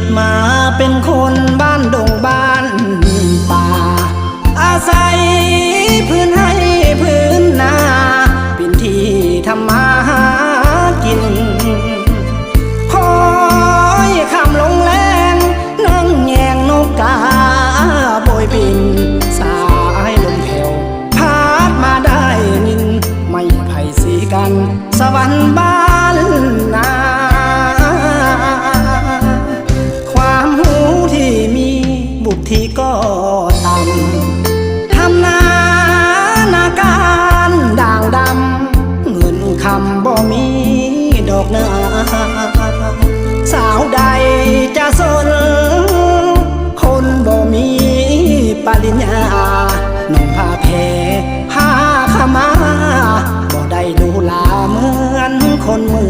ดมาเป็นคนบ้านดงบ้านป่า อาศัยพื้นให้พื้นนาเป็นที่ทำมาหากินคอยคำลงแรงนั่งแยงนกกาโบยบิน สายลมแผ่วพาดมาได้นิน ไม่ไผ่สีกัน สวรรค์บ้านนา ที่ก็ต่ำทำนานาการด่างดำ เงินคำบ่มีดอกนาสาวใดจะสน คนบ่มีปริญญาหนุ่มผ้าแพผ้าขมาบ่ได้ดูลาเหมือนคนมือ